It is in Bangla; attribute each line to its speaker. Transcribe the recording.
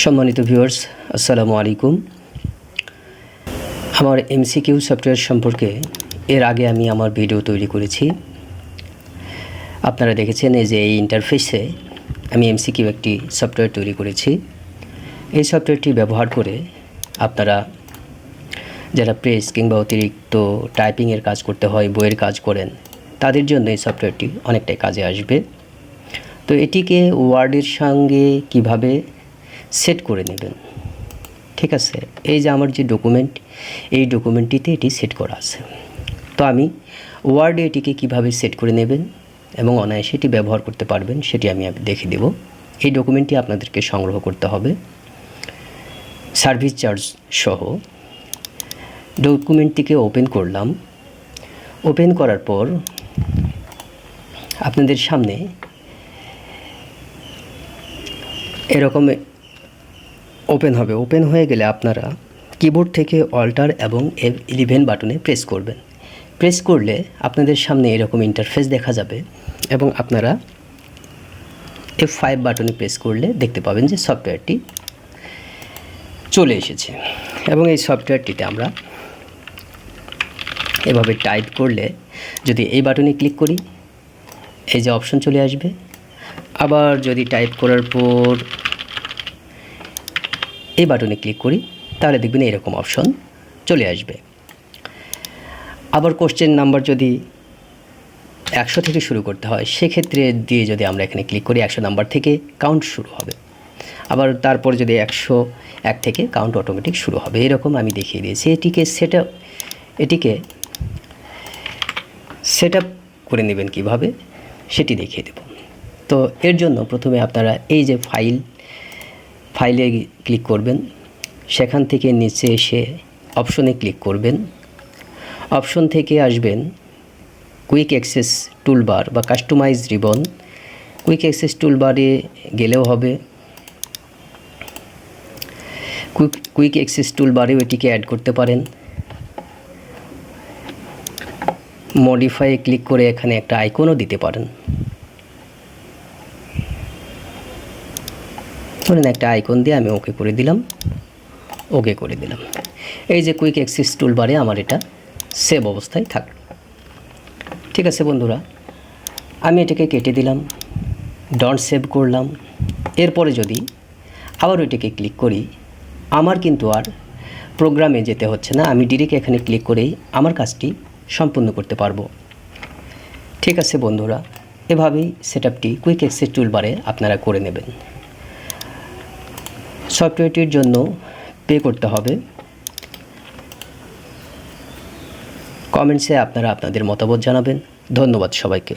Speaker 1: সম্মানিত ভিউয়ার্স আসসালামু আলাইকুম। আমার এমসিকিউ সফটওয়্যার সম্পর্কে এর আগে আমি আমার ভিডিও তৈরি করেছি। আপনারা দেখেছেন এই যে এই ইন্টারফেসে আমি এমসিকিউ একটি সফটওয়্যার তৈরি করেছি। এই সফটওয়্যারটি ব্যবহার করে আপনারা যারা প্রেস কিংবা অতিরিক্ত টাইপিংয়ের কাজ করতে হয়, বইয়ের কাজ করেন, তাদের জন্য এই সফটওয়্যারটি অনেকটাই কাজে আসবে। তো এটিকে ওয়ার্ডের সঙ্গে কীভাবে সেট করে নেবেন। ঠিক আছে? এই যে আমার যে ডকুমেন্ট এই ডকুমেন্টটিতে এটি সেট করা আছে। তো আমি ওয়ার্ডে এটিকে কীভাবে সেট করে নেবেন এবং অনায়াসে এটি ব্যবহার করতে পারবেন, সেটি আমি দেখে দেব। এই ডকুমেন্টটি আপনাদেরকে সংগ্রহ করতে হবে। সার্ভিস চার্জ সহ। ডকুমেন্টটিকে ওপেন করলাম। ওপেন করার পর আপনাদের সামনে এরকম ওপেন হবে। ওপেন হয়ে গেলে আপনারা কিবোর্ড থেকে অল্টার এবং এফ ইলেভেন বাটনে প্রেস করবেন। প্রেস করলে আপনাদের সামনে এরকম ইন্টারফেস দেখা যাবে এবং আপনারা এফ ফাইভ বাটনে প্রেস করলে দেখতে পাবেন যে সফটওয়্যারটি চলে এসেছে। এবং এই সফটওয়্যারটিতে আমরা এভাবে টাইপ করলে যদি এই বাটনে ক্লিক করি, এই যে অপশন চলে আসবে। আবার যদি টাইপ করার পর এই বাটনে ক্লিক করি, তাহলে দেখবেন এরকম অপশন চলে আসবে। আবার কোশ্চেন নাম্বার যদি একশো থেকে শুরু করতে হয়, সেক্ষেত্রে দিয়ে যদি আমরা এখানে ক্লিক করি, একশো নাম্বার থেকে কাউন্ট শুরু হবে। আবার তারপর যদি একশো এক থেকে কাউন্ট অটোমেটিক শুরু হবে, এরকম আমি দেখিয়ে দিয়েছি। এটিকে সেট এটিকে সেট করে নেবেন কীভাবে, সেটি দেখিয়ে দেব। তো এর জন্য প্রথমে আপনারা এই যে ফাইল ফাইলে ক্লিক করবেন। সেখান থেকে নিচে এসে অপশনে ক্লিক করবেন। অপশন থেকে আসবেন কুইক অ্যাক্সেস টুলবার বা কাস্টমাইজ রিবন। কুইক অ্যাক্সেস টুলবারে গেলেও হবে। কুইক কুইক অ্যাক্সেস টুলবারেও এটিকে অ্যাড করতে পারেন। মডিফাই ক্লিক করে এখানে একটা আইকনও দিতে পারেন। ধরেন একটা আইকন দিয়ে আমি ওকে করে দিলাম। ওকে করে দিলাম। এই যে কুইক অ্যাক্সেস টুলবারে আমার এটা সেভ অবস্থায় থাকল ঠিক আছে বন্ধুরা, আমি এটাকে কেটে দিলাম ডট সেভ করলাম। এরপরে যদি আবার ওইটাকে ক্লিক করি, আমার কিন্তু আর প্রোগ্রামে যেতে হচ্ছে না। আমি ডিরেক্ট এখানে ক্লিক করেই আমার কাজটি সম্পূর্ণ করতে পারব। ঠিক আছে বন্ধুরা, এভাবেই সেট আপটি কুইক অ্যাক্সেস টুলবারে আপনারা করে নেবেন। সফটওয়্যারটির জন্য পে করতে হবে। কমেন্টসে আপনারা আপনাদের মতামত জানাবেন। ধন্যবাদ সবাইকে।